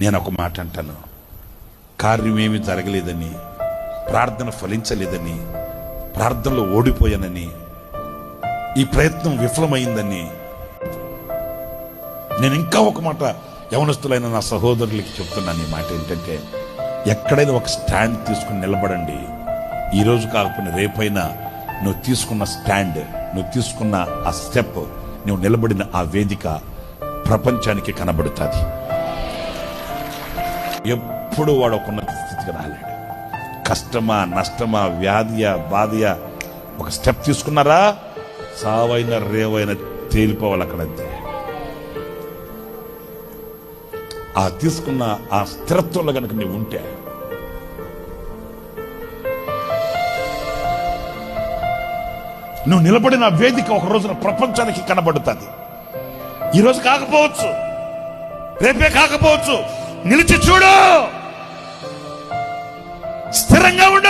నేను ఒక మాట అంటాను. కార్యమేమి జరగలేదని ప్రార్థన ఫలించలేదని ప్రార్థనలో ఓడిపోయానని ఈ ప్రయత్నం విఫలమైందని నేను ఇంకా ఒక మాట యవనస్తులైన నా సహోదరులకి చెప్తున్నాను. ఈ మాట ఏంటంటే ఎక్కడైనా ఒక స్టాండ్ తీసుకుని నిలబడండి. ఈ రోజు కాకపోయినా రేపైనా నువ్వు తీసుకున్న స్టాండ్ నువ్వు తీసుకున్న ఆ స్టెప్ నువ్వు నిలబడిన ఆ వేదిక ప్రపంచానికి కనబడుతుంది. ఎప్పుడు వాడు ఒక ఉన్నత స్థితికి రాలేడు. కష్టమా నష్టమా వ్యాధియా బాధయా ఒక స్టెప్ తీసుకున్నారా? సావైన రేవైన తేలిపోవాలి అక్కడంతే ఆ తీసుకున్న ఆ స్థిరత్వంలో కనుక నీవు ఉంటే నువ్వు నిలబడిన వేదిక ఒక రోజున ప్రపంచానికి కనబడుతుంది. ఈరోజు కాకపోవచ్చు రేపే కాకపోవచ్చు. నిలిచి చూడు. స్థిరంగా ఉండు.